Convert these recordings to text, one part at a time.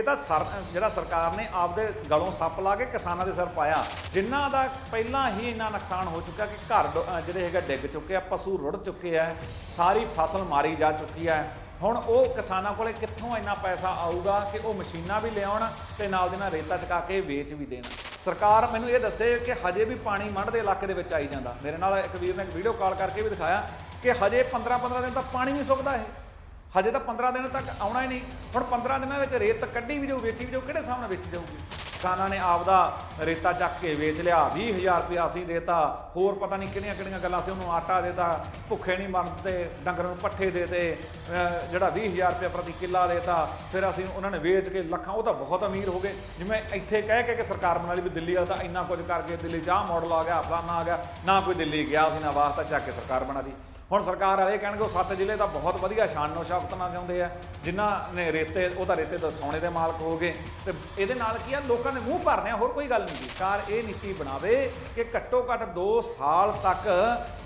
ਇਹ ਤਾਂ ਸਰ, ਜਿਹੜਾ ਸਰਕਾਰ ਨੇ ਆਪਦੇ ਗਲੋਂ ਸੱਪ ਲਾ ਕੇ ਕਿਸਾਨਾਂ ਦੇ ਸਿਰ ਪਾਇਆ ਜਿਨ੍ਹਾਂ ਦਾ ਪਹਿਲਾਂ ਹੀ ਇੰਨਾ ਨੁਕਸਾਨ ਹੋ ਚੁੱਕਾ ਕਿ ਘਰ ਡ- ਜਿਹੜੇ ਹੈਗੇ ਡਿੱਗ ਚੁੱਕੇ ਆ, ਪਸ਼ੂ ਰੁੜ ਚੁੱਕੇ ਆ, ਸਾਰੀ ਫਸਲ ਮਾਰੀ ਜਾ ਚੁੱਕੀ ਹੈ ਹੁਣ ਉਹ ਕਿਸਾਨਾਂ ਕੋਲੇ ਕਿੱਥੋਂ ਇੰਨਾ ਪੈਸਾ ਆਊਗਾ ਕਿ ਉਹ ਮਸ਼ੀਨਾਂ ਵੀ ਲਿਆਉਣ ਤੇ ਨਾਲ ਦੇ ਨਾਲ ਰੇਤਾ ਚਕਾ ਕੇ ਵੇਚ ਵੀ ਦੇਣ। ਸਰਕਾਰ ਮੈਨੂੰ ਇਹ ਦੱਸੇ ਕਿ ਹਜੇ ਵੀ ਪਾਣੀ ਮੰਡ ਦੇ ਇਲਾਕੇ ਦੇ ਵਿੱਚ ਆਈ ਜਾਂਦਾ। ਮੇਰੇ ਨਾਲ ਇੱਕ ਵੀਰ ਨੇ ਇੱਕ ਵੀਡੀਓ ਕਾਲ ਕਰਕੇ ਵੀ ਦਿਖਾਇਆ ਕਿ ਹਜੇ 15 15 ਦਿਨ ਤਾਂ ਪਾਣੀ ਨਹੀਂ ਸੁੱਕਦਾ ਇਹ। ਹਜੇ ਤਾਂ 15 ਦਿਨ ਤੱਕ ਆਉਣਾ ਹੀ ਨਹੀਂ। ਹੁਣ 15 ਦਿਨਾਂ ਵਿੱਚ ਰੇਤ ਕੱਢੀ ਵੀ ਜਾਊ, ਵੇਚੀ ਵੀ ਜਾਊ, ਕਿਹੜੇ ਸਾਹਮਣੇ ਨਾਲ ਵੇਚੀ ਜਾਊਗੀ? ਕਿਸਾਨਾਂ ਨੇ ਆਪਦਾ ਰੇਤਾ ਚੱਕ ਕੇ ਵੇਚ ਲਿਆ 20000 ਰੁਪਇਆ ਅਸੀਂ ਦੇਤਾ, ਹੋਰ ਪਤਾ ਨਹੀਂ ਕਿਹੜੀਆਂ ਕਿਹੜੀਆਂ ਗੱਲਾਂ ਸੀ, ਉਹਨੂੰ ਆਟਾ ਦੇਤਾ, ਭੁੱਖੇ ਨਹੀਂ ਮਰਦੇ ਡੰਗਰਾਂ ਨੂੰ ਪੱਠੇ ਦੇਤੇ, ਅਹ ਜਿਹੜਾ 20000 ਰੁਪਇਆ ਪ੍ਰਤੀ ਕਿੱਲਾ ਦੇਤਾ, ਫਿਰ ਅਸੀਂ ਉਹਨਾਂ ਨੇ ਵੇਚ ਕੇ ਲੱਖਾਂ, ਉਹ ਤਾਂ ਬਹੁਤ ਅਮੀਰ ਹੋ ਗਏ। ਜਿਵੇਂ ਇੱਥੇ ਕਹਿ ਕੇ ਕਿ ਸਰਕਾਰ ਬਣਾ ਲਈ ਵੀ ਦਿੱਲੀ ਵਾਲਾ ਤਾਂ ਇੰਨਾ ਕੁਝ ਕਰਕੇ ਦਿੱਲੀ 'ਚ ਆਹ ਮਾਡਲ ਆ ਗਿਆ, ਫਲਾਨਾ ਆ ਗਿਆ, ਨਾ ਕੋਈ ਦਿੱਲੀ ਗਿਆ ਸੀ, ਨਾ ਵਾਸਤਾ ਚੱਕ ਕੇ ਸਰਕਾਰ ਬਣਾ ਦੀ ਹੁਣ ਸਰਕਾਰ ਵਾਲੇ ਕਹਿਣਗੇ, ਉਹ ਸੱਤ ਜ਼ਿਲ੍ਹੇ ਦਾ ਬਹੁਤ ਵਧੀਆ ਸ਼ਾਨੋ ਸ਼ੌਕਤ ਨਾਲ ਜਾਂਦੇ ਆ। ਜਿਨ੍ਹਾਂ ਨੇ ਰੇਤੇ, ਉਹ ਤਾਂ ਰੇਤੇ ਦਾ ਸੋਨੇ ਦੇ ਮਾਲਕ ਹੋ ਗਏ। ਤੇ ਇਹਦੇ ਨਾਲ ਕੀ ਆ, ਲੋਕਾਂ ਦੇ ਮੂੰਹ ਭਰਨੇ ਆ, ਹੋਰ ਕੋਈ ਗੱਲ ਨਹੀਂ ਜੀ। ਸਰਕਾਰ ਇਹ ਨੀਤੀ ਬਣਾਵੇ ਕਿ ਘੱਟੋ ਘੱਟ 2 ਸਾਲ ਤੱਕ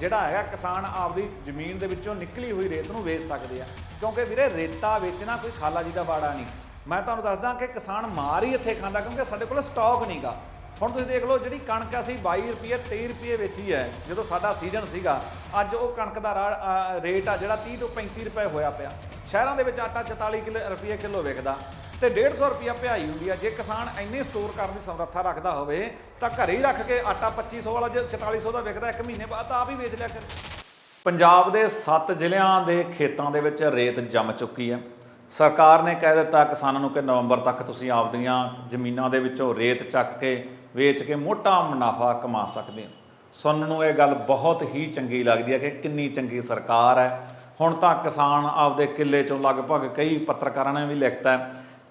ਜਿਹੜਾ ਹੈਗਾ, ਕਿਸਾਨ ਆਪਦੀ ਜ਼ਮੀਨ ਦੇ ਵਿੱਚੋਂ ਨਿਕਲੀ ਹੋਈ ਰੇਤ ਨੂੰ ਵੇਚ ਸਕਦੇ ਆ। ਕਿਉਂਕਿ ਵੀਰੇ, ਰੇਤਾ ਵੇਚਣਾ ਕੋਈ ਖਾਲਾ ਜੀ ਦਾ ਬਾੜਾ ਨਹੀਂ। ਮੈਂ ਤੁਹਾਨੂੰ ਦੱਸਦਾ ਕਿ ਕਿਸਾਨ ਮਾਰ ਹੀ ਇੱਥੇ ਖਾਂਦਾ, ਕਿਉਂਕਿ ਸਾਡੇ ਕੋਲ ਸਟਾਕ ਨਹੀਂਗਾ ਹੁਣ ਤੁਸੀਂ ਦੇਖ ਲਓ ਜਿਹੜੀ ਕਣਕ ਅਸੀਂ 22 ਰੁਪਏ 23 ਰੁਪਏ ਵੇਚੀ ਹੈ, ਜਦੋਂ ਸਾਡਾ ਸੀਜ਼ਨ ਸੀਗਾ, ਅੱਜ ਉਹ ਕਣਕ ਦਾ ਰਾ- ਰੇਟ ਆ ਜਿਹੜਾ 30 ਤੋਂ 35 ਰੁਪਏ ਹੋਇਆ ਪਿਆ। ਸ਼ਹਿਰਾਂ ਦੇ ਵਿੱਚ ਆਟਾ 44 ਕਿਲੋ ਰੁਪਏ ਕਿਲੋ ਵਿਕਦਾ। ਤੇ 150 ਰੁਪਿਆ ਭਿਆਈ ਹੁੰਦੀ ਆ। ਜੇ ਕਿਸਾਨ ਇੰਨੇ ਸਟੋਰ ਕਰਨ ਦੀ ਸਮਰੱਥਾ ਰੱਖਦਾ ਹੋਵੇ, ਤਾਂ ਘਰੇ ਹੀ ਰੱਖ ਕੇ ਆਟਾ 2500 ਵਾਲਾ, ਜੇ 4400 ਦਾ ਵਿਕਦਾ ਇੱਕ ਮਹੀਨੇ ਬਾਅਦ, ਤਾਂ ਆਪ ਹੀ ਵੇਚ ਲਿਆ ਕਰ ਪੰਜਾਬ ਦੇ 7 ਜ਼ਿਲ੍ਹਿਆਂ ਦੇ ਖੇਤਾਂ ਦੇ ਵਿੱਚ ਰੇਤ ਜੰਮ ਚੁੱਕੀ ਹੈ। ਸਰਕਾਰ ਨੇ ਕਹਿ ਦਿੱਤਾ ਕਿਸਾਨਾਂ ਨੂੰ ਕਿ ਨਵੰਬਰ ਤੱਕ ਤੁਸੀਂ ਆਪਦੀਆਂ ਜ਼ਮੀਨਾਂ ਦੇ ਵਿੱਚੋਂ ਰੇਤ ਚੱਕ ਕੇ ਵੇਚ ਕੇ ਮੋਟਾ ਮੁਨਾਫਾ ਕਮਾ ਸਕਦੇ ਹੋ। ਸੁਣਨ ਨੂੰ ਇਹ ਗੱਲ ਬਹੁਤ ਹੀ ਚੰਗੀ ਲੱਗਦੀ ਹੈ ਕਿ ਕਿੰਨੀ ਚੰਗੀ ਸਰਕਾਰ ਹੈ। ਹੁਣ ਤਾਂ ਕਿਸਾਨ ਆਪਦੇ ਕਿੱਲੇ ਚੋਂ ਲਗਭਗ ਕਈ ਪੱਤਰਕਾਰਾਂ ਨੇ ਵੀ ਲਿਖਤਾ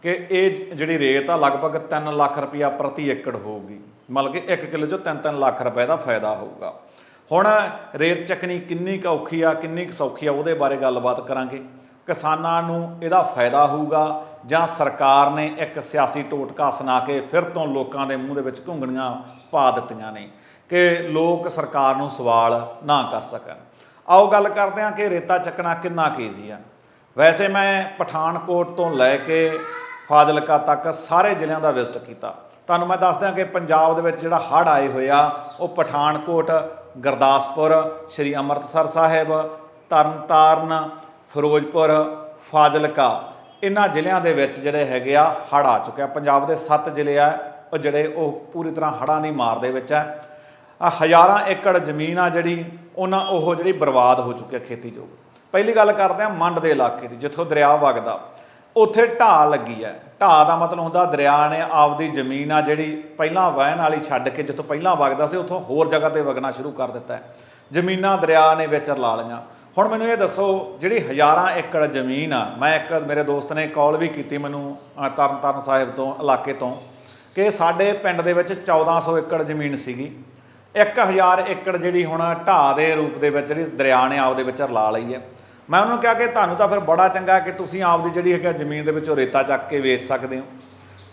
ਕਿ ਇਹ ਜਿਹੜੀ ਰੇਤ ਆ, ਲਗਭਗ 3 ਲੱਖ ਰੁਪਇਆ ਪ੍ਰਤੀ ਏਕੜ ਹੋਊਗੀ। ਮਤਲਬ ਕਿ 1 ਕਿੱਲੇ ਚੋਂ 3-3 ਲੱਖ ਰੁਪਏ ਦਾ ਫਾਇਦਾ ਹੋਊਗਾ। ਹੁਣ ਰੇਤ ਚੱਕਣੀ ਕਿੰਨੀ ਕੁ ਔਖੀ ਆ, ਕਿੰਨੀ ਕੁ ਸੌਖੀ ਆ, ਉਹਦੇ ਬਾਰੇ ਗੱਲਬਾਤ ਕਰਾਂਗੇ। ਕਿਸਾਨਾਂ ਨੂੰ ਇਹਦਾ ਫਾਇਦਾ ਹੋਊਗਾ ਜਾਂ ਸਰਕਾਰ ਨੇ ਇੱਕ ਸਿਆਸੀ ਟੋਟਕਾ ਸੁਣਾ ਕੇ ਫਿਰ ਤੋਂ ਲੋਕਾਂ ਦੇ ਮੂੰਹ ਦੇ ਵਿੱਚ ਘੁੰਗਣੀਆਂ ਪਾ ਦਿੱਤੀਆਂ ਨੇ ਕਿ ਲੋਕ ਸਰਕਾਰ ਨੂੰ ਸਵਾਲ ਨਾ ਕਰ ਸਕਣ। ਆਓ ਗੱਲ ਕਰਦੇ ਹਾਂ ਕਿ ਰੇਤਾ ਚੱਕਣਾ ਕਿੰਨਾ ਕੇਜ਼ੀ ਆ। ਵੈਸੇ ਮੈਂ ਪਠਾਨਕੋਟ ਤੋਂ ਲੈ ਕੇ ਫਾਜ਼ਿਲਕਾ ਤੱਕ ਸਾਰੇ ਜ਼ਿਲ੍ਹਿਆਂ ਦਾ ਵਿਜ਼ਿਟ ਕੀਤਾ। ਤੁਹਾਨੂੰ ਮੈਂ ਦੱਸਦਾ ਕਿ ਪੰਜਾਬ ਦੇ ਵਿੱਚ ਜਿਹੜਾ ਹੜ੍ਹ ਆਏ ਹੋਏ ਆ, ਉਹ ਪਠਾਨਕੋਟ, ਗੁਰਦਾਸਪੁਰ, ਸ਼੍ਰੀ ਅੰਮ੍ਰਿਤਸਰ ਸਾਹਿਬ, ਤਰਨਤਾਰਨ ਫਿਰੋਜ਼ਪੁਰ, ਫਾਜ਼ਿਲਕਾ ਇਹਨਾਂ ਜ਼ਿਲ੍ਹਿਆਂ ਦੇ ਵਿੱਚ ਜਿਹੜੇ ਹੈਗੇ ਆ ਹੜ੍ਹ ਆ ਚੁੱਕਿਆ ਪੰਜਾਬ ਦੇ 7 ਜ਼ਿਲ੍ਹੇ ਆ, ਉਹ ਜਿਹੜੇ ਉਹ ਪੂਰੀ ਤਰ੍ਹਾਂ ਹੜ੍ਹਾਂ ਦੀ ਮਾਰ ਦੇ ਵਿੱਚ ਆ। ਹਜ਼ਾਰਾਂ ਏਕੜ ਜ਼ਮੀਨ ਆ ਜਿਹੜੀ, ਉਹਨਾਂ ਉਹ ਜਿਹੜੀ ਬਰਬਾਦ ਹੋ ਚੁੱਕੀ ਆ ਜੋ ਪਹਿਲੀ ਗੱਲ ਕਰਦੇ ਆ ਮੰਡ ਦੇ ਇਲਾਕੇ ਦੀ, ਜਿੱਥੋਂ ਦਰਿਆ ਵਗਦਾ। ਉੱਥੇ ਢਾਹ ਲੱਗੀ ਹੈ ਢਾਹ ਦਾ ਮਤਲਬ ਹੁੰਦਾ ਦਰਿਆ ਨੇ ਆਪਦੀ ਜ਼ਮੀਨ ਆ ਜਿਹੜੀ ਪਹਿਲਾਂ ਵਹਿਣ ਵਾਲੀ ਛੱਡ ਕੇ ਜਿੱਥੋਂ ਪਹਿਲਾਂ ਵਗਦਾ ਸੀ, ਉੱਥੋਂ ਹੋਰ ਜਗ੍ਹਾ ਤੇ ਵਗਣਾ ਸ਼ੁਰੂ ਕਰ ਦਿੱਤਾ। ਹੈ ਜ਼ਮੀਨਾਂ ਦਰਿਆ ਨੇ ਵਿੱਚ ਰਲਾ ਲਈਆਂ। ਹੁਣ ਮੈਨੂੰ ਇਹ ਦੱਸੋ ਜਿਹੜੀ ਹਜ਼ਾਰਾਂ ਏਕੜ ਜ਼ਮੀਨ ਆ ਮੈਂ ਇੱਕ ਮੇਰੇ ਦੋਸਤ ਨੇ ਕਾਲ ਵੀ ਕੀਤੀ ਮੈਨੂੰ ਅ, ਤਰਨਤਾਰਨ ਸਾਹਿਬ ਤੋਂ ਇਲਾਕੇ ਤੋਂ ਕਿ ਸਾਡੇ ਪਿੰਡ ਦੇ ਵਿੱਚ 1400 ਏਕੜ ਜ਼ਮੀਨ ਸੀਗੀ। 1000 ਏਕੜ ਜਿਹੜੀ ਹੁਣ ਢਾਹ ਦੇ ਰੂਪ ਦੇ ਵਿੱਚ ਜਿਹੜੀ ਦਰਿਆ ਨੇ ਆਪਦੇ ਵਿੱਚ ਰਲਾ ਲਈ ਹੈ। ਮੈਂ ਉਹਨਾਂ ਨੂੰ ਕਿਹਾ ਕਿ ਤੁਹਾਨੂੰ ਤਾਂ ਫਿਰ ਬੜਾ ਚੰਗਾ ਕਿ ਤੁਸੀਂ ਆਪਦੀ ਜਿਹੜੀ ਹੈਗਾ ਜ਼ਮੀਨ ਦੇ ਵਿੱਚੋਂ ਰੇਤਾ ਚੱਕ ਕੇ ਵੇਚ ਸਕਦੇ ਹੋ।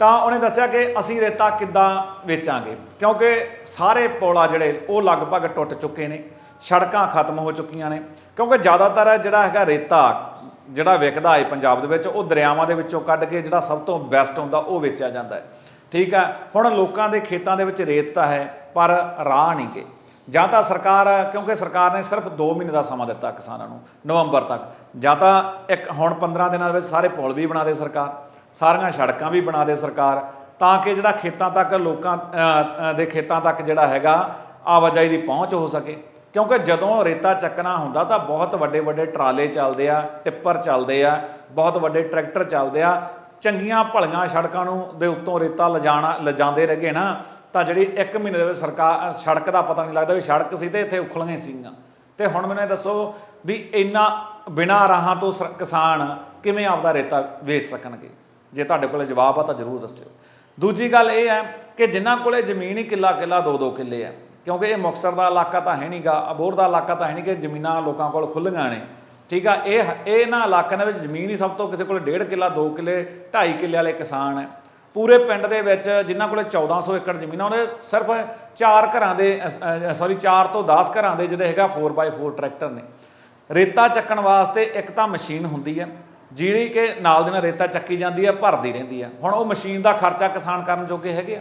ਤਾਂ ਉਹਨੇ ਦੱਸਿਆ ਕਿ ਅਸੀਂ ਰੇਤਾ ਕਿੱਦਾਂ ਵੇਚਾਂਗੇ? ਕਿਉਂਕਿ ਸਾਰੇ ਪੁਲ ਆ ਜਿਹੜੇ, ਉਹ ਲਗਭਗ ਟੁੱਟ ਚੁੱਕੇ ਨੇ, ਸੜਕਾਂ ਖਤਮ ਹੋ ਚੁੱਕੀਆਂ ਨੇ। ਕਿਉਂਕਿ ਜ਼ਿਆਦਾਤਰ ਜਿਹੜਾ ਹੈਗਾ ਰੇਤਾ ਜਿਹੜਾ ਵਿਕਦਾ ਹੈ ਪੰਜਾਬ ਦੇ ਵਿੱਚ, ਉਹ ਦਰਿਆਵਾਂ ਦੇ ਵਿੱਚੋਂ ਕੱਢ ਕੇ ਜਿਹੜਾ ਸਭ ਤੋਂ ਬੈਸਟ ਹੁੰਦਾ, ਉਹ ਵੇਚਿਆ ਜਾਂਦਾ ਹੈ। ਠੀਕ ਹੈ, ਹੁਣ ਲੋਕਾਂ ਦੇ ਖੇਤਾਂ ਦੇ ਵਿੱਚ ਰੇਤ ਤਾਂ ਹੈ, ਪਰ ਰਾਹ ਨਹੀਂ ਗੇ। ਜਾਂ ਤਾਂ ਸਰਕਾਰ, ਕਿਉਂਕਿ ਸਰਕਾਰ ਨੇ ਸਿਰਫ 2 ਮਹੀਨੇ ਦਾ ਸਮਾਂ ਦਿੱਤਾ ਕਿਸਾਨਾਂ ਨੂੰ, ਨਵੰਬਰ ਤੱਕ। ਜਾਂ ਤਾਂ ਇੱਕ, ਹੁਣ 15 ਦਿਨਾਂ ਦੇ ਵਿੱਚ ਸਾਰੇ ਪੁਲ ਵੀ ਬਣਾ ਦੇ ਸਰਕਾਰ। ਸਾਰੀਆਂ ਸੜਕਾਂ ਵੀ ਬਣਾ ਦੇ ਸਰਕਾਰ, ਤਾਂ ਕਿ ਜਿਹੜਾ ਖੇਤਾਂ ਤੱਕ ਲੋਕਾਂ ਦੇ ਖੇਤਾਂ ਤੱਕ ਜਿਹੜਾ ਹੈਗਾ ਆਵਾਜਾਈ ਦੀ ਪਹੁੰਚ ਹੋ ਸਕੇ। ਕਿਉਂਕਿ ਜਦੋਂ ਰੇਤਾ ਚੱਕਣਾ ਹੁੰਦਾ ਤਾਂ ਬਹੁਤ ਵੱਡੇ ਵੱਡੇ ਟਰਾਲੇ ਚੱਲਦੇ ਆ, ਟਿੱਪਰ ਚੱਲਦੇ ਆ, ਬਹੁਤ ਵੱਡੇ ਟਰੈਕਟਰ ਚੱਲਦੇ ਆ। ਚੰਗੀਆਂ ਭਲੀਆਂ ਸੜਕਾਂ ਨੂੰ ਦੇ ਉੱਤੋਂ ਰੇਤਾ ਲਿਜਾਣਾ, ਲਿਜਾਂਦੇ ਰਹੇ ਨਾ, ਤਾਂ ਜਿਹੜੀ 1 ਮਹੀਨੇ ਦੇ ਵਿੱਚ ਸਰਕਾਰ ਸੜਕ ਦਾ ਪਤਾ ਨਹੀਂ ਲੱਗਦਾ ਵੀ ਸੜਕ ਸੀ ਤੇ ਇੱਥੇ ਉਖਲੀਆਂ ਸੀਗੀਆਂ। ਤੇ ਹੁਣ ਮੈਨੂੰ ਇਹ ਦੱਸੋ ਵੀ ਇੰਨਾ ਬਿਨਾਂ ਰਾਹਾਂ ਤੋਂ ਸਰ- ਕਿਸਾਨ ਕਿਵੇਂ ਆਪਦਾ ਰੇਤਾ ਵੇਚ ਸਕਣਗੇ? ਜੇ ਤੁਹਾਡੇ ਕੋਲ ਜਵਾਬ ਆ ਤਾਂ ਜ਼ਰੂਰ ਦੱਸਿਓ। ਦੂਜੀ ਗੱਲ ਇਹ ਹੈ ਕਿ ਜਿਨ੍ਹਾਂ ਕੋਲੇ ਜ਼ਮੀਨ ਹੀ ਕਿੱਲਾ ਕਿੱਲਾ ਦੋ ਦੋ ਕਿੱਲੇ ਆ, ਕਿਉਂਕਿ ਇਹ ਮੁਕਤਸਰ ਦਾ ਇਲਾਕਾ ਤਾਂ ਹੈ ਨਹੀਂਗਾ ਅਬੋਰ ਦਾ ਇਲਾਕਾ ਤਾਂ ਹੈ ਨਹੀਂ ਕਿ ਜ਼ਮੀਨਾਂ ਲੋਕਾਂ ਕੋਲ ਖੁੱਲੀਆਂ ਨੇ। ਠੀਕ ਆ, ਇਹ ਇਹ ਇਹਨਾਂ ਇਲਾਕਿਆਂ ਦੇ ਵਿੱਚ ਜ਼ਮੀਨ ਹੀ ਸਭ ਤੋਂ ਕਿਸੇ ਕੋਲ 1.5 ਕਿੱਲਾ 2 ਕਿੱਲੇ 2.5 ਕਿੱਲੇ ਵਾਲੇ ਕਿਸਾਨ ਹੈ। ਪੂਰੇ ਪਿੰਡ ਦੇ ਵਿੱਚ ਜਿਨ੍ਹਾਂ ਕੋਲੇ 1400 ਏਕੜ ਜ਼ਮੀਨ ਆ, ਉਹਦੇ ਸਿਰਫ 4 ਘਰਾਂ ਦੇ ਸੌਰੀ 4 ਤੋਂ 10 ਘਰਾਂ ਦੇ ਜਿਹੜੇ ਹੈਗਾ 4x4 ਟਰੈਕਟਰ ਨੇ। ਰੇਤਾ ਚੱਕਣ ਵਾਸਤੇ ਇੱਕ ਤਾਂ ਮਸ਼ੀਨ ਹੁੰਦੀ ਹੈ ਜਿਹੜੀ ਕਿ ਨਾਲ ਦੀ ਨਾਲ ਰੇਤਾ ਚੱਕੀ ਜਾਂਦੀ ਹੈ ਭਰਦੀ ਰਹਿੰਦੀ ਹੈ ਹੁਣ ਉਹ ਮਸ਼ੀਨ ਦਾ ਖਰਚਾ ਕਿਸਾਨ ਕਰਨ ਜੋਗੇ ਹੈਗੇ ਆ।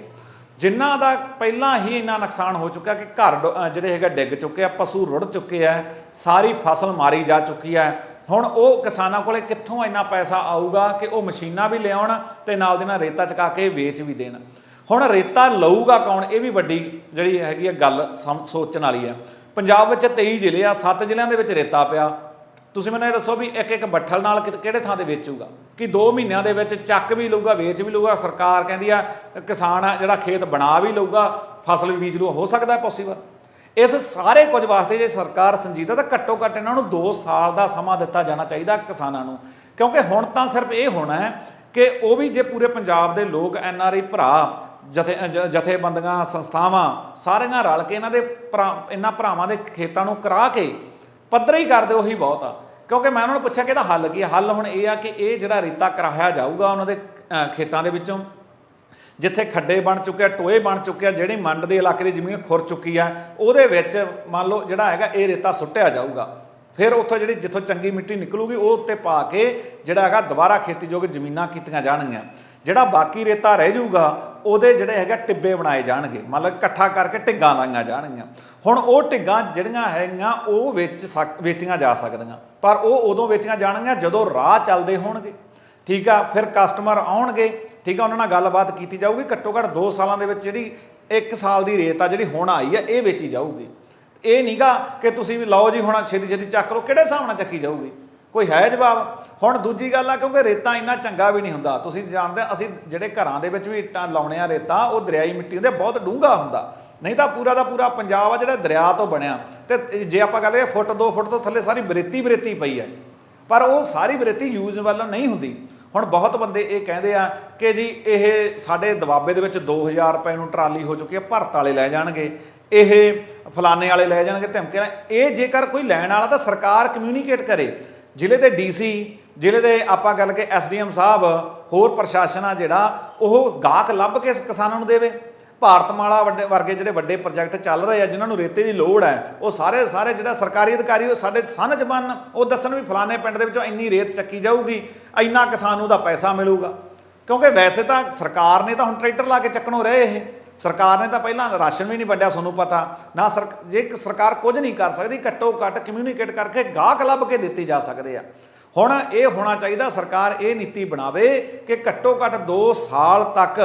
ਜਿਨ੍ਹਾਂ ਦਾ ਪਹਿਲਾਂ ਹੀ ਇੰਨਾ ਨੁਕਸਾਨ ਹੋ ਚੁੱਕਾ ਕਿ ਘਰ ਡੁ- ਅ, ਜਿਹੜੇ ਹੈਗਾ ਡਿੱਗ ਚੁੱਕੇ ਆ ਪਸ਼ੂ ਰੁੜ ਚੁੱਕੇ ਆ ਸਾਰੀ ਫਸਲ ਮਾਰੀ ਜਾ ਚੁੱਕੀ ਹੈ ਹੁਣ ਉਹ ਕਿਸਾਨਾਂ ਕੋਲੇ ਕਿੱਥੋਂ ਇੰਨਾ ਪੈਸਾ ਆਊਗਾ ਕਿ ਉਹ ਮਸ਼ੀਨਾਂ ਵੀ ਲਿਆਉਣ ਤੇ ਨਾਲ ਦੀ ਨਾਲ ਰੇਤਾ ਚਕਾ ਕੇ ਵੇਚ ਵੀ ਦੇਣ। ਹੁਣ ਰੇਤਾ ਲਊਗਾ ਕੌਣ? ਇਹ ਵੀ ਵੱਡੀ ਜਿਹੜੀ ਹੈਗੀ ਆ ਗੱਲ ਸਮ- ਸੋਚਣ ਵਾਲੀ ਆ। ਪੰਜਾਬ ਵਿੱਚ 23 ਜ਼ਿਲ੍ਹੇ ਆ 7 ਜ਼ਿਲ੍ਹਿਆਂ ਦੇ ਵਿੱਚ ਰੇਤਾ ਪਿਆ। ਤੁਸੀਂ ਮੈਨੂੰ ਇਹ ਦੱਸੋ ਵੀ ਇੱਕ ਇੱਕ ਬੱਠਲ ਨਾਲ ਕਿ- ਕਿਹੜੇ ਥਾਂ ਤੇ ਵੇਚੂਗਾ? ਕਿ 2 ਮਹੀਨਿਆਂ ਦੇ ਵਿੱਚ ਚੱਕ ਵੀ ਲਊਗਾ, ਵੇਚ ਵੀ ਲਊਗਾ, ਸਰਕਾਰ ਕਹਿੰਦੀ ਆ, ਕਿਸਾਨ ਆ ਜਿਹੜਾ ਖੇਤ ਬਣਾ ਵੀ ਲਊਗਾ, ਫਸਲ ਵੀ ਬੀਜ ਲਊਗਾ ਹੋ ਸਕਦਾ ਪੋਸੀਬਲ ਇਸ ਸਾਰੇ ਕੁਝ ਵਾਸਤੇ ਜੇ ਸਰਕਾਰ ਸੰਜੀਦਾ, ਤਾਂ ਘੱਟੋ ਘੱਟ ਇਹਨਾਂ ਨੂੰ 2 ਸਾਲ ਦਾ ਸਮਾਂ ਦਿੱਤਾ ਜਾਣਾ ਚਾਹੀਦਾ ਕਿਸਾਨਾਂ ਨੂੰ। ਕਿਉਂਕਿ ਹੁਣ ਤਾਂ ਸਿਰਫ ਇਹ ਹੋਣਾ ਹੈ ਕਿ ਉਹ ਵੀ ਜੇ ਪੂਰੇ ਪੰਜਾਬ ਦੇ ਲੋਕ, ਐਨ ਆਰ ਆਈ ਭਰਾ, ਜਥੇ ਜ- ਜਥੇਬੰਦੀਆਂ, ਸੰਸਥਾਵਾਂ, ਸਾਰੀਆਂ ਰਲ ਕੇ ਇਹਨਾਂ ਦੇ ਭਰਾ, ਇਹਨਾਂ ਭਰਾਵਾਂ ਦੇ ਖੇਤਾਂ ਨੂੰ ਕਰਾ ਕੇ ਪੱਧਰ ਹੀ ਕਰ ਦਿਓ ਉਹੀ ਬਹੁਤ ਆ। ਕਿਉਂਕਿ ਮੈਂ ਉਹਨਾਂ ਨੂੰ ਪੁੱਛਿਆ ਕਿ ਇਹਦਾ ਹੱਲ ਕੀ ਹੈ ਹੱਲ ਹੁਣ ਇਹ ਆ ਕਿ ਇਹ ਜਿਹੜਾ ਰੇਤਾ ਕਰਾਇਆ ਜਾਊਗਾ ਉਹਨਾਂ ਦੇ ਖੇਤਾਂ ਦੇ ਵਿੱਚੋਂ, ਜਿੱਥੇ ਖੱਡੇ ਬਣ ਚੁੱਕੇ ਆ, ਟੋਏ ਬਣ ਚੁੱਕੇ ਆ, ਜਿਹੜੀ ਮੰਡ ਦੇ ਇਲਾਕੇ ਦੀ ਜ਼ਮੀਨ ਖੁਰ ਚੁੱਕੀ ਆ, ਉਹਦੇ ਵਿੱਚ ਮੰਨ ਲਓ ਜਿਹੜਾ ਹੈਗਾ ਇਹ ਰੇਤਾ ਸੁੱਟਿਆ ਜਾਊਗਾ। ਫਿਰ ਉੱਥੋਂ ਜਿਹੜੀ ਜਿੱਥੋਂ ਚੰਗੀ ਮਿੱਟੀ ਨਿਕਲੂਗੀ, ਉਹ ਉੱਤੇ ਪਾ ਕੇ ਜਿਹੜਾ ਹੈਗਾ ਦੁਬਾਰਾ ਖੇਤੀਯੋਗ ਜ਼ਮੀਨਾਂ ਕੀਤੀਆਂ ਜਾਣਗੀਆਂ। ਜਿਹੜਾ ਬਾਕੀ ਰੇਤਾ ਰਹਿ ਜਾਊਗਾ, ਉਹਦੇ ਜਿਹੜੇ ਹੈਗਾ ਟਿੱਬੇ ਬਣਾਏ ਜਾਣਗੇ। ਮਤਲਬ ਇਕੱਠਾ ਕਰਕੇ ਢਿੱਗਾਂ ਲਾਈਆਂ ਜਾਣਗੀਆਂ। ਹੁਣ ਉਹ ਢਿੱਗਾਂ ਜਿਹੜੀਆਂ ਹੈਗੀਆਂ, ਉਹ ਵੇਚ ਸਕ- ਵੇਚੀਆਂ ਜਾ ਸਕਦੀਆਂ। ਪਰ ਉਹ ਉਦੋਂ ਵੇਚੀਆਂ ਜਾਣਗੀਆਂ ਜਦੋਂ ਰਾਹ ਚੱਲਦੇ ਹੋਣਗੇ। ਠੀਕ ਆ, ਫਿਰ ਕਸਟਮਰ ਆਉਣਗੇ। ਠੀਕ ਆ, ਉਹਨਾਂ ਨਾਲ ਗੱਲਬਾਤ ਕੀਤੀ ਜਾਊਗੀ। ਘੱਟੋ ਘੱਟ 2 ਸਾਲਾਂ ਦੇ ਵਿੱਚ ਜਿਹੜੀ 1 ਸਾਲ ਦੀ ਰੇਤ ਆ, ਜਿਹੜੀ ਹੁਣ ਆਈ ਆ, ਇਹ ਵੇਚੀ ਜਾਊਗੀ। ਇਹ ਨਹੀਂਗਾ ਕਿ ਤੁਸੀਂ ਵੀ ਲਓ ਜੀ, ਹੁਣ ਛੇਤੀ ਛੇਤੀ ਚੱਕ ਲਓ। ਕਿਹੜੇ ਹਿਸਾਬ ਨਾਲ ਚੱਕੀ ਜਾਊਗੀ? ਕੋਈ ਹੈ ਜਵਾਬ? ਹੁਣ ਦੂਜੀ ਗੱਲ ਆ, ਕਿਉਂਕਿ ਰੇਤਾ ਇੰਨਾ ਚੰਗਾ ਵੀ ਨਹੀਂ ਹੁੰਦਾ। ਤੁਸੀਂ ਜਾਣਦੇ, ਅਸੀਂ ਜਿਹੜੇ ਘਰਾਂ ਦੇ ਵਿੱਚ ਵੀ ਇੱਟਾਂ ਲਾਉਣੇ ਆ ਰੇਤਾ, ਉਹ ਦਰਿਆਈ ਮਿੱਟੀ ਹੁੰਦੇ, ਬਹੁਤ ਡੂੰਘਾ ਹੁੰਦਾ। ਨਹੀਂ ਤਾਂ ਪੂਰਾ ਦਾ ਪੂਰਾ ਪੰਜਾਬ ਆ ਜਿਹੜਾ ਦਰਿਆ ਤੋਂ ਬਣਿਆ। ਤੇ ਜੇ ਆਪਾਂ ਗੱਲ ਇਹ ਫੁੱਟ 2 ਫੁੱਟ ਤੋਂ ਥੱਲੇ ਸਾਰੀ ਬਰੇਤੀ ਬਰੇਤੀ ਪਈ ਹੈ ਪਰ ਉਹ ਸਾਰੀ ਬਰੇਤੀ ਯੂਜ਼ ਵੱਲੋਂ ਨਹੀਂ ਹੁੰਦੀ। ਹੁਣ ਬਹੁਤ ਬੰਦੇ ਇਹ ਕਹਿੰਦੇ ਆ ਕਿ ਜੀ, ਇਹ ਸਾਡੇ ਦਬਾਬੇ ਦੇ ਵਿੱਚ 2000 ਰੁਪਏ ਨੂੰ ਟਰਾਲੀ ਹੋ ਚੁੱਕੀ ਹੈ ਭਰਤ ਵਾਲੇ ਲੈ ਜਾਣਗੇ। ਇਹ ਫਲਾਣੇ ਵਾਲੇ ਲੈ ਜਾਣਗੇ ਧਮਕੇ ਇਹ ਜੇਕਰ ਕੋਈ ਲੈਣ ਵਾਲਾ ਤਾਂ ਸਰਕਾਰ ਕਮਿਊਨੀਕੇਟ ਕਰੇ। ਜ਼ਿਲ੍ਹੇ ਦੇ ਡੀਸੀ, ਜ਼ਿਲ੍ਹੇ ਦੇ ਆਪਾਂ ਗੱਲ ਕੇ ਐਸਡੀਐਮ ਸਾਹਿਬ, ਹੋਰ ਪ੍ਰਸ਼ਾਸਨ ਆ ਜਿਹੜਾ, ਉਹ ਗਾਹਕ ਲੱਭ ਕੇ ਕਿਸਾਨਾਂ ਨੂੰ ਦੇਵੇ। ਭਾਰਤਮਾਲਾ ਵੱਡੇ, ਵਰਗੇ ਜਿਹੜੇ ਵੱਡੇ ਪ੍ਰੋਜੈਕਟ ਚੱਲ ਰਹੇ ਆ, ਜਿਨ੍ਹਾਂ ਨੂੰ ਰੇਤੇ ਦੀ ਲੋੜ ਹੈ, ਉਹ ਸਾਰੇ ਸਾਰੇ ਜਿਹੜਾ ਸਰਕਾਰੀ ਅਧਿਕਾਰੀ, ਉਹ ਸਾਡੇ ਸਨ ਚ ਬਣਨ ਉਹ ਦੱਸਣ ਵੀ ਫਲਾਣੇ ਪਿੰਡ ਦੇ ਵਿੱਚੋਂ ਇੰਨੀ ਰੇਤ ਚੱਕੀ ਜਾਊਗੀ, ਇੰਨਾ ਕਿਸਾਨ ਨੂੰ ਦਾ ਪੈਸਾ ਮਿਲੂਗਾ। ਕਿਉਂਕਿ ਵੈਸੇ ਤਾਂ ਸਰਕਾਰ ਨੇ ਤਾਂ ਹੁਣ ਟਰੈਕਟਰ ਲਾ ਕੇ ਚੱਕਣੋਂ ਰਹੇ ਇਹ। ਸਰਕਾਰ ਨੇ ਤਾਂ ਪਹਿਲਾਂ ਰਾਸ਼ਨ ਵੀ ਨਹੀਂ ਵੰਡਿਆ, ਤੁਹਾਨੂੰ ਪਤਾ। ਨਾ ਸਰ, ਜੇ ਸਰਕਾਰ ਕੁਝ ਨਹੀਂ ਕਰ ਸਕਦੀ, ਘੱਟੋ ਘੱਟ ਕਮਿਊਨੀਕੇਟ ਕਰਕੇ ਗਾਹਕ ਲੱਭ ਕੇ ਦਿੱਤੀ ਜਾ ਸਕਦੇ ਆ। ਹੁਣ ਇਹ ਹੋਣਾ ਚਾਹੀਦਾ, ਸਰਕਾਰ ਇਹ ਨੀਤੀ ਬਣਾਵੇ ਕਿ ਘੱਟੋ ਘੱਟ 2 ਸਾਲ ਤੱਕ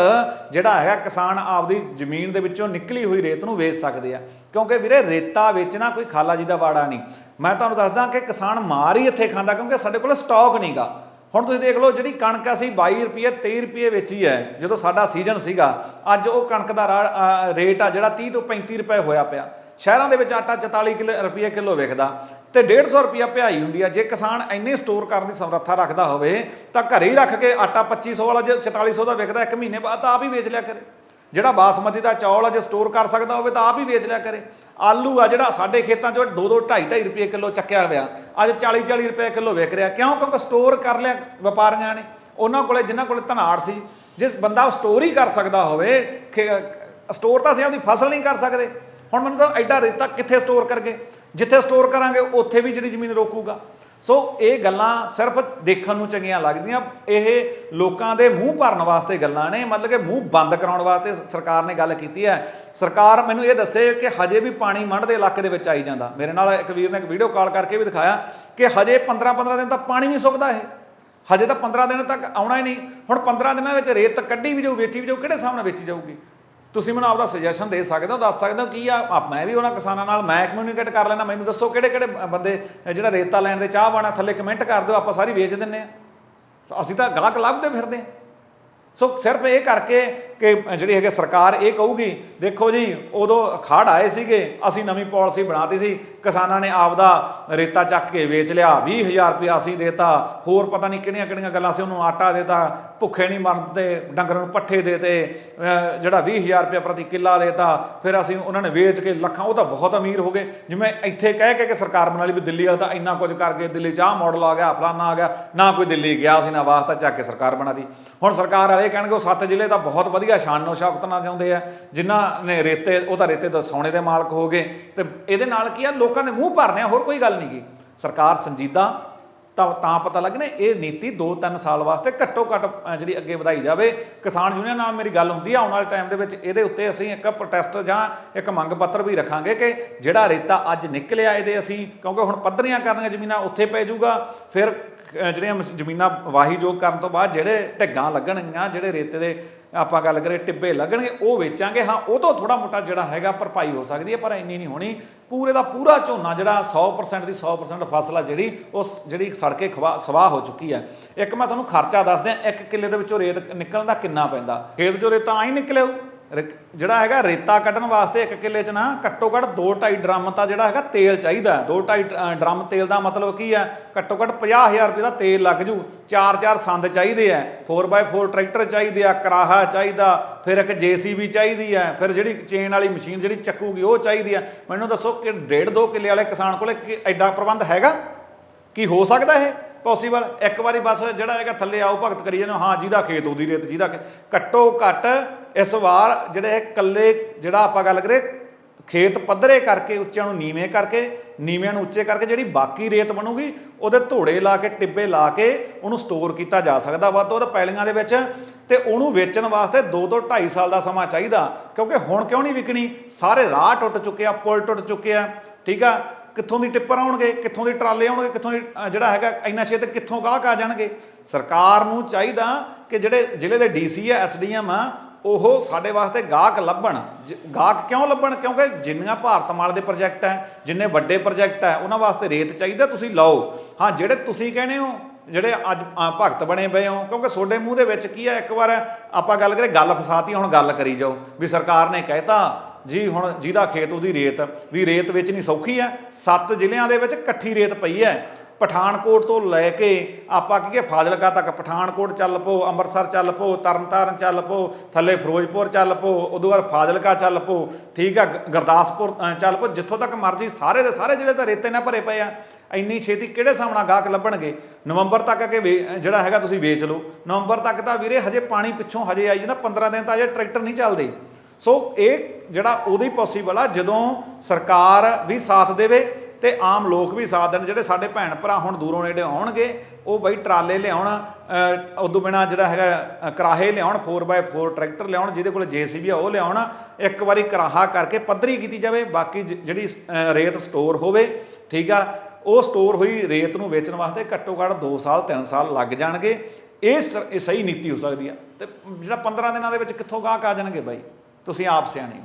ਜਿਹੜਾ ਹੈਗਾ ਕਿਸਾਨ ਆਪਦੀ ਜ਼ਮੀਨ ਦੇ ਵਿੱਚੋਂ ਨਿਕਲੀ ਹੋਈ ਰੇਤ ਨੂੰ ਵੇਚ ਸਕਦੇ ਆ। ਕਿਉਂਕਿ ਵੀਰੇ, ਰੇਤਾ ਵੇਚਣਾ ਕੋਈ ਖਾਲਾ ਜੀ ਦਾ ਵਾੜਾ ਨਹੀਂ। ਮੈਂ ਤੁਹਾਨੂੰ ਦੱਸਦਾ ਕਿ ਕਿਸਾਨ ਮਾਰ ਹੀ ਇੱਥੇ ਖਾਂਦਾ, ਕਿਉਂਕਿ ਸਾਡੇ ਕੋਲ ਸਟਾਕ ਨਹੀਂਗਾ ਹੁਣ ਤੁਸੀਂ ਦੇਖ ਲਓ, ਜਿਹੜੀ ਕਣਕ ਅਸੀਂ 22 ਰੁਪਏ 23 ਰੁਪਏ ਵੇਚੀ ਹੈ। ਜਦੋਂ ਸਾਡਾ ਸੀਜ਼ਨ ਸੀਗਾ, ਅੱਜ ਉਹ ਕਣਕ ਦਾ ਰੇਟ ਆ ਜਿਹੜਾ 30 ਤੋਂ 35 ਰੁਪਏ ਹੋਇਆ ਪਿਆ। ਸ਼ਹਿਰਾਂ ਦੇ ਵਿੱਚ ਆਟਾ 44 ਕਿਲੋ, ਰੁਪਏ ਕਿਲੋ ਵਿਕਦਾ ਤੇ 150 ਰੁਪਿਆ ਭਿਆਈ ਹੁੰਦੀ ਆ। ਜੇ ਕਿਸਾਨ ਇੰਨੇ ਸਟੋਰ ਕਰਨ ਦੀ ਸਮਰੱਥਾ ਰੱਖਦਾ ਹੋਵੇ, ਤਾਂ ਘਰੇ ਹੀ ਰੱਖ ਕੇ ਆਟਾ 2500 ਵਾਲਾ ਜੇ 4400 ਦਾ ਵਿਕਦਾ, ਇੱਕ ਮਹੀਨੇ ਬਾਅਦ ਤਾਂ ਆਪ ਹੀ ਵੇਚ ਲਿਆ ਕਰੇ। ਜਿਹੜਾ ਬਾਸਮਤੀ ਦਾ ਚੌਲ ਆ, ਜੇ ਸਟੋਰ ਕਰ ਸਕਦਾ ਹੋਵੇ ਤਾਂ ਆਪ ਹੀ ਵੇਚ ਲਿਆ ਕਰੇ। ਆਲੂ ਆ ਜਿਹੜਾ ਸਾਡੇ ਖੇਤਾਂ 'ਚੋਂ 2 2 2.5 2.5 ਰੁਪਏ ਕਿਲੋ ਚੱਕਿਆ ਹੋਇਆ। ਅੱਜ 40 40 ਰੁਪਏ ਕਿਲੋ ਵਿਕ ਰਿਹਾ। ਕਿਉਂ? ਕਿਉਂਕਿ ਸਟੋਰ ਕਰ ਲਿਆ ਵਪਾਰੀਆਂ ਨੇ। ਉਹਨਾਂ ਕੋਲੇ ਜਿਨ੍ਹਾਂ ਕੋਲੇ ਧਨਾੜ ਸੀ ਜਿਸ ਬੰਦਾ ਸਟੋਰ ਹੀ ਕਰ ਸਕਦਾ ਹੋਵੇ ਸਟੋਰ ਤਾਂ ਅਸੀਂ ਆਪਦੀ ਫਸਲ ਨਹੀਂ ਕਰ ਸਕਦੇ। ਹੁਣ ਮੈਨੂੰ ਤਾਂ ਐਡਾ ਰੇਤਾ ਕਿੱਥੇ ਸਟੋਰ ਕਰਗੇ? ਜਿੱਥੇ ਸਟੋਰ ਕਰਾਂਗੇ, ਉੱਥੇ ਵੀ ਜਿਹੜੀ ਜ਼ਮੀਨ ਰੋਕੂਗਾ। ਸੋ ਇਹ ਗੱਲਾਂ ਸਿਰਫ ਦੇਖਣ ਨੂੰ ਚੰਗੀਆਂ ਲੱਗਦੀਆਂ। ਇਹ ਲੋਕਾਂ ਦੇ ਮੂੰਹ ਭਰਨ ਵਾਸਤੇ ਗੱਲਾਂ ਨੇ। ਮਤਲਬ ਕਿ ਮੂੰਹ ਬੰਦ ਕਰਾਉਣ ਵਾਸਤੇ ਸਰਕਾਰ ਨੇ ਗੱਲ ਕੀਤੀ ਹੈ। ਸਰਕਾਰ ਮੈਨੂੰ ਇਹ ਦੱਸੇ ਕਿ ਹਜੇ ਵੀ ਪਾਣੀ ਮੰਡ ਦੇ ਇਲਾਕੇ ਦੇ ਵਿੱਚ ਆਈ ਜਾਂਦਾ। ਮੇਰੇ ਨਾਲ ਇੱਕ ਵੀਰ ਨੇ ਇੱਕ ਵੀਡੀਓ ਕਾਲ ਕਰਕੇ ਵੀ ਦਿਖਾਇਆ ਕਿ ਹਜੇ 15 15 ਦਿਨ ਤੱਕ ਪਾਣੀ ਨਹੀਂ ਸੁੱਕਦਾ ਇਹ। ਹਜੇ ਤਾਂ 15 ਦਿਨ ਤੱਕ ਆਉਣਾ ਹੀ ਨਹੀਂ। ਹੁਣ 15 ਦਿਨਾਂ ਵਿੱਚ ਰੇਤ ਕੱਢੀ ਵੀ ਜਾਊ, ਵੇਚੀ ਵੀ ਜਾਊ, ਕਿਹੜੇ ਹਿਸਾਬ ਨਾਲ ਵੇਚੀ ਜਾਊਗੀ? ਤੁਸੀਂ ਮੈਨੂੰ ਆਪਦਾ ਸੁਜੈਸ਼ਨ ਦੇ ਸਕਦੇ ਹੋ, ਦੱਸ ਸਕਦੇ ਹੋ ਕੀ ਆ? ਮੈਂ ਵੀ ਉਹਨਾਂ ਕਿਸਾਨਾਂ ਨਾਲ, ਮੈਂ ਕਮਿਊਨੀਕੇਟ ਕਰ ਲੈਣਾ ਮੈਨੂੰ ਦੱਸੋ ਕਿਹੜੇ ਕਿਹੜੇ ਬੰਦੇ ਜਿਹੜਾ ਰੇਤਾ ਲੈਣ ਦੇ ਚਾਹ ਬਾਣਾ ਥੱਲੇ ਕਮੈਂਟ ਕਰ ਦਿਓ, ਆਪਾਂ ਸਾਰੀ ਵੇਚ ਦਿੰਨੇ ਆ ਅਸੀਂ ਤਾਂ ਗਾਹਕ ਲੱਭਦੇ ਫਿਰਦੇ ਆ ਸੋ ਸਿਰਫ ਇਹ ਕਰਕੇ ਕਿ ਜਿਹੜੀ ਹੈਗੇ ਸਰਕਾਰ ਇਹ ਕਹੂਗੀ, ਦੇਖੋ ਜੀ, ਉਦੋਂ ਖੜ ਆਏ ਸੀਗੇ, ਅਸੀਂ ਨਵੀਂ ਪਾਲਿਸੀ ਬਣਾਤੀ ਸੀ ਕਿਸਾਨਾਂ ਨੇ ਆਪਦਾ ਰੇਤਾ ਚੱਕ ਕੇ ਵੇਚ ਲਿਆ। 20000 ਰੁਪਇਆ ਅਸੀਂ ਦੇਤਾ। ਹੋਰ ਪਤਾ ਨਹੀਂ ਕਿਹੜੀਆਂ ਕਿਹੜੀਆਂ ਗੱਲਾਂ ਸੀ, ਉਹਨੂੰ ਆਟਾ ਦੇਤਾ, ਭੁੱਖੇ ਨਹੀਂ ਮਰਨ ਮਰਦੇ ਡੰਗਰਾਂ ਨੂੰ ਪੱਠੇ ਦੇਤੇ, ਅਹ, ਜਿਹੜਾ 20000 ਰੁਪਇਆ ਪ੍ਰਤੀ ਕਿੱਲਾ ਦੇਤਾ। ਫਿਰ ਅਸੀਂ ਉਹਨਾਂ ਨੇ ਵੇਚ ਕੇ ਲੱਖਾਂ, ਉਹ ਤਾਂ ਬਹੁਤ ਅਮੀਰ ਹੋ ਗਏ। ਜਿਵੇਂ ਇੱਥੇ ਕਹਿ ਕੇ ਕਿ ਸਰਕਾਰ ਬਣਾ ਲਈ ਵੀ ਦਿੱਲੀ ਵਾਲਾ ਤਾਂ ਇੰਨਾ ਕੁਝ ਕਰਕੇ ਦਿੱਲੀ 'ਚ ਆਹ ਮਾਡਲ ਆ ਗਿਆ, ਫਲਾਨਾ ਆ ਗਿਆ, ਨਾ ਕੋਈ ਦਿੱਲੀ ਗਿਆ ਸੀ, ਨਾ ਵਾਸਤਾ ਚੱਕ ਕੇ ਸਰਕਾਰ ਬਣਾਦੀ ਹੁਣ ਸਰਕਾਰ ਵਾਲੇ ਕਹਿਣਗੇ, ਉਹ ਸੱਤ ਜ਼ਿਲ੍ਹੇ ਤਾਂ ਬਹੁਤ ਵਧੀਆ ਸ਼ਾਨੋ ਸ਼ੌਕਤ ਨਾਲ ਚਾਹੁੰਦੇ ਆ। ਜਿਨ੍ਹਾਂ ਨੇ ਰੇਤੇ, ਉਹ ਤਾਂ ਰੇਤੇ ਤੋਂ ਸੋਨੇ ਦੇ ਮਾਲਕ ਹੋ ਗਏ। ਤੇ ਇਹਦੇ ਨਾਲ ਕੀ ਆ, ਲੋਕ ਦੇ ਮੂੰਹ ਭਰਨੇ ਆ, ਹੋਰ ਕੋਈ ਗੱਲ ਨਹੀਂ ਗੀ। ਸਰਕਾਰ ਸੰਜੀਦਾ, ਤਾਂ ਤਾਂ ਪਤਾ ਲੱਗਣਾ, ਇਹ ਨੀਤੀ 2-3 ਸਾਲ ਵਾਸਤੇ ਘੱਟੋ ਘੱਟ ਜਿਹੜੀ ਅੱਗੇ ਵਧਾਈ ਜਾਵੇ। ਕਿਸਾਨ ਯੂਨੀਅਨ ਨਾਲ ਮੇਰੀ ਗੱਲ ਹੁੰਦੀ ਆ, ਆਉਣ ਵਾਲੇ ਟਾਈਮ ਦੇ ਵਿੱਚ ਇਹਦੇ ਉੱਤੇ ਅਸੀਂ ਇੱਕ ਪ੍ਰੋਟੈਸਟ ਜਾਂ ਇੱਕ ਮੰਗ ਪੱਤਰ ਵੀ ਰੱਖਾਂਗੇ ਕਿ ਜਿਹੜਾ ਰੇਤਾ ਅੱਜ ਨਿਕਲਿਆ ਇਹਦੇ ਅਸੀਂ, ਕਿਉਂਕਿ ਹੁਣ ਪੱਧਰੀਆਂ ਕਰਨੀਆਂ ਜ਼ਮੀਨਾਂ ਉੱਥੇ ਪੈ ਜਾਊਗਾ। ਫਿਰ ਜਿਹੜੀਆਂ ਜ਼ਮੀਨਾਂ ਵਾਹੀਯੋਗ ਕਰਨ ਤੋਂ ਬਾਅਦ ਜਿਹੜੇ ਢਿੱਗਾਂ ਲੱਗਣਗੀਆਂ, ਜਿਹੜੇ ਰੇਤੇ ਦੇ ਆਪਾਂ ਗੱਲ ਕਰੇ ਟਿੱਬੇ ਲੱਗਣਗੇ, ਉਹ ਵੇਚਾਂਗੇ। ਹਾਂ, ਉਹ ਤੋਂ ਥੋੜਾ ਮੋਟਾ ਜਿਹੜਾ ਹੈਗਾ ਭਰਪਾਈ ਹੋ ਸਕਦੀ ਹੈ, ਪਰ ਇੰਨੀ ਨਹੀਂ ਹੋਣੀ। ਪੂਰੇ ਦਾ ਪੂਰਾ ਝੋਨਾ ਜਿਹੜਾ 100% ਦੀ 100% ਫਸਲ ਆ ਜਿਹੜੀ, ਉਸ ਜਿਹੜੀ ਸੜਕੇ ਖਵਾ, ਸਵਾਹ ਹੋ ਚੁੱਕੀ ਹੈ। ਇੱਕ ਮੈਂ ਤੁਹਾਨੂੰ ਖਰਚਾ ਦੱਸ ਦਿਆਂ, ਇੱਕ ਕਿੱਲੇ ਦੇ ਵਿੱਚੋਂ ਰੇਤ ਨਿਕਲਣ ਦਾ ਕਿੰਨਾ ਪੈਂਦਾ? ਖੇਤ ਚੋਂ ਰੇਤਾ ਆਈ ਨਿਕਲਿਓ। ਜਿਹੜਾ ਹੈਗਾ ਰੇਤਾ ਕੱਢਣ ਵਾਸਤੇ ਇੱਕ ਕਿੱਲੇ 'ਚ ਨਾ ਘੱਟੋ ਘੱਟ 2.5 ਡਰਮ ਤਾਂ ਜਿਹੜਾ ਹੈਗਾ ਤੇਲ ਚਾਹੀਦਾ 2.5 ਡਰਮ ਤੇਲ ਦਾ ਮਤਲਬ ਕੀ ਹੈ? ਘੱਟੋ ਘੱਟ 50000 ਰੁਪਏ ਦਾ ਤੇਲ ਲੱਗ ਜੂ। ਚਾਰ ਚਾਰ ਸੰਦ ਚਾਹੀਦੇ ਆ 4x4 ਟਰੈਕਟਰ ਚਾਹੀਦੇ ਆ, ਕਰਾਹਾ ਚਾਹੀਦਾ, ਫਿਰ ਇੱਕ ਜੀਸੀਬੀ ਚਾਹੀਦੀ ਹੈ, ਫਿਰ ਜਿਹੜੀ ਚੇਨ ਵਾਲੀ ਮਸ਼ੀਨ ਜਿਹੜੀ ਚੱਕੂਗੀ ਉਹ ਚਾਹੀਦੀ ਹੈ। ਮੈਨੂੰ ਦੱਸੋ ਕਿ 1.5 2 ਕਿੱਲੇ ਵਾਲੇ ਕਿਸਾਨ ਕੋਲੇ ਕੀ ਐਡਾ ਪ੍ਰਬੰਧ ਹੈਗਾ? ਕੀ ਹੋ ਸਕਦਾ ਇਹ? ਪੋਸੀਬਲ ਇੱਕ ਵਾਰੀ ਬਸ ਜਿਹੜਾ ਹੈਗਾ ਥੱਲੇ ਆਓ, ਭਗਤ ਕਰੀ ਜਾਂਦੇ ਹਾਂ। ਜਿਹਦਾ ਖੇਤ ਉਹਦੀ ਰੇਤ, ਜਿਹਦਾ ਖੇਤ। ਘੱਟੋ ਘੱਟ ਇਸ ਵਾਰ ਜਿਹੜੇ ਕੱਲੇ ਜਿਹੜਾ ਆਪਾਂ ਗੱਲ ਕਰੇ ਖੇਤ ਪੱਧਰੇ ਕਰਕੇ ਉੱਚਿਆਂ ਨੂੰ ਨੀਵੇਂ ਕਰਕੇ, ਨੀਵਿਆਂ ਨੂੰ ਉੱਚੇ ਕਰਕੇ ਜਿਹੜੀ ਬਾਕੀ ਰੇਤ ਬਣੂਗੀ, ਉਹਦੇ ਧੋੜੇ ਲਾ ਕੇ, ਟਿੱਬੇ ਲਾ ਕੇ ਉਹਨੂੰ ਸਟੋਰ ਕੀਤਾ ਜਾ ਸਕਦਾ ਵੱਧ ਤੋਂ ਵੱਧ ਪੈਲੀਆਂ ਦੇ ਵਿੱਚ ਤੇ ਉਹਨੂੰ ਵੇਚਣ ਵਾਸਤੇ 2 ਤੋਂ 2.5 ਸਾਲ ਦਾ ਸਮਾਂ ਚਾਹੀਦਾ, ਕਿਉਂਕਿ ਹੁਣ ਕਿਉਂ ਨਹੀਂ ਵਿਕਣੀ? ਸਾਰੇ ਰਾਹ ਟੁੱਟ ਚੁੱਕੇ ਆ, ਪੁਲ ਟੁੱਟ ਚੁੱਕੇ ਆ, ਠੀਕ ਆ? ਕਿੱਥੋਂ ਦੀ ਟਿੱਪਰ ਆਉਣਗੇ, ਕਿੱਥੋਂ ਦੀ ਟਰਾਲੇ ਆਉਣਗੇ, ਕਿੱਥੋਂ ਦੀ ਜਿਹੜਾ ਹੈਗਾ ਇੰਨਾ ਛੇਤ ਕਿੱਥੋਂ ਗਾਹਕ ਆ ਜਾਣਗੇ? ਸਰਕਾਰ ਨੂੰ ਚਾਹੀਦਾ ਕਿ ਜਿਹੜੇ ਜ਼ਿਲ੍ਹੇ ਦੇ ਡੀਸੀ ਆ, ਐਸਡੀਐਮ ਆ ਉਹ ਸਾਡੇ ਵਾਸਤੇ ਗਾਹਕ ਲੱਭਣ। ਜ- ਗਾਹਕ ਕਿਉਂ ਲੱਭਣ? ਕਿਉਂਕਿ ਜਿੰਨੀਆਂ ਭਾਰਤ ਮਾਲ ਦੇ ਪ੍ਰੋਜੈਕਟ ਹੈ ਜਿੰਨੇ ਵੱਡੇ ਪ੍ਰੋਜੈਕਟ ਹੈ ਉਹਨਾਂ ਵਾਸਤੇ ਰੇਤ ਚਾਹੀਦਾ ਤੁਸੀਂ ਲਓ। ਹਾਂ ਜਿਹੜੇ ਤੁਸੀਂ ਕਹਿੰਦੇ ਹੋ ਜਿਹੜੇ ਅੱਜ ਅ, ਭਗਤ ਬਣੇ ਪਏ ਹੋ ਕਿਉਂਕਿ ਤੁਹਾਡੇ ਮੂੰਹ ਦੇ ਵਿੱਚ ਕੀ ਹੈ ਇੱਕ ਵਾਰ ਆਪਾਂ ਗੱਲ ਕਰੇ ਗੱਲ ਫਸਾਤੀ ਹੁਣ ਗੱਲ ਕਰੀ ਜਾਓ। ਵੀ ਸਰਕਾਰ ਨੇ ਕਹਿਤਾ ਜੀ ਹੁਣ ਜਿਹਦਾ ਖੇਤ ਉਹਦੀ ਰੇਤ ਵੀ ਰੇਤ ਵਿੱਚ ਨਹੀਂ ਸੌਖੀ ਹੈ ਸੱਤ ਜ਼ਿਲ੍ਹਿਆਂ ਦੇ ਵਿੱਚ ਇਕੱਠੀ ਰੇਤ ਪਈ ਹੈ। ਪਠਾਨਕੋਟ ਤੋਂ ਲੈ ਕੇ ਆਪਾਂ ਕੀ ਫਾਜ਼ਿਲਕਾ ਤੱਕ, ਪਠਾਨਕੋਟ ਚੱਲ ਪੋ ਅੰਮ੍ਰਿਤਸਰ ਚੱਲ ਪੋ ਤਰਨਤਾਰਨ ਚੱਲ ਪੋ ਥੱਲੇ ਫਿਰੋਜ਼ਪੁਰ ਚੱਲ ਪੋ ਉਦੋਂ ਬਾਅਦ ਫਾਜ਼ਿਲਕਾ ਚੱਲ ਪੋ ਠੀਕ ਆ ਗੁਰਦਾਸਪੁਰ ਚੱਲ ਪੋ ਜਿੱਥੋਂ ਤੱਕ ਮਰਜ਼ੀ ਸਾਰੇ ਦੇ ਸਾਰੇ ਜਿਹੜੇ ਤਾਂ ਰੇਤੇ ਨਾਲ ਭਰੇ ਪਏ ਆ। ਇੰਨੀ ਛੇਤੀ ਕਿਹੜੇ ਸਾਹਮਣਾ ਗਾਹਕ ਲੱਭਣਗੇ? ਨਵੰਬਰ ਤੱਕ ਅਗੇ ਵੇ- ਜਿਹੜਾ ਹੈਗਾ ਤੁਸੀਂ ਵੇਚ ਲਓ। ਨਵੰਬਰ ਤੱਕ ਤਾਂ ਵੀਰੇ ਹਜੇ ਪਾਣੀ ਪਿੱਛੋਂ ਹਜੇ ਆਈ ਜਾਂਦਾ 15 ਦਿਨ ਤਾਂ ਹਜੇ ਟਰੈਕਟਰ ਨਹੀਂ ਚੱਲਦੇ। ਸੋ ਇਹ ਜਿਹੜਾ ਉਹਦੀ ਪੋਸੀਬਲ ਆ, ਜਦੋਂ ਸਰਕਾਰ ਵੀ ਸਾਥ ਦੇਵੇ ਤੇ ਆਮ ਲੋਕ ਵੀ ਸਾਥ ਦੇਣ, ਜਿਹੜੇ ਸਾਡੇ ਭੈਣ ਭਰਾ ਹੁਣ ਦੂਰੋਂ ਨੇੜੇ ਆਉਣਗੇ, ਉਹ ਬਈ ਟਰਾਲੇ ਲਿਆਉਣ ਉਦੋਂ ਬਿਨਾ ਜਿਹੜਾ ਹੈਗਾ ਕਰਾਹੇ ਲਿਆਉਣ 4x4 ਟਰੈਕਟਰ ਲਿਆਉਣ, ਜਿਹਦੇ ਕੋਲ ਜੀਸੀਬੀ ਆ, ਉਹ ਲਿਆਉਣ, ਇੱਕ ਵਾਰੀ ਕਰਾਹਾ ਕਰਕੇ ਪੱਧਰੀ ਕੀਤੀ ਜਾਵੇ, ਬਾਕੀ ਜਿਹੜੀ ਰੇਤ ਸਟੋਰ ਹੋਵੇ, ਠੀਕ ਆ, ਉਹ ਸਟੋਰ ਹੋਈ ਰੇਤ ਨੂੰ ਵੇਚਣ ਵਾਸਤੇ ਘੱਟੋ ਘੱਟ 2 ਸਾਲ 3 ਸਾਲ ਲੱਗ ਜਾਣਗੇ। ਇਹ ਸ- ਇਹ ਸਹੀ ਨੀਤੀ ਹੋ ਸਕਦੀ ਆ। ਤੇ ਜਿਹੜਾ 15 ਦਿਨਾਂ ਦੇ ਵਿੱਚ ਕਿੱਥੋਂ ਗਾਹਕ ਆ ਜਾਣਗੇ ਬਾਈ? ਤੁਸੀਂ ਆਪ ਸਿਆਣੇ ਹੋ।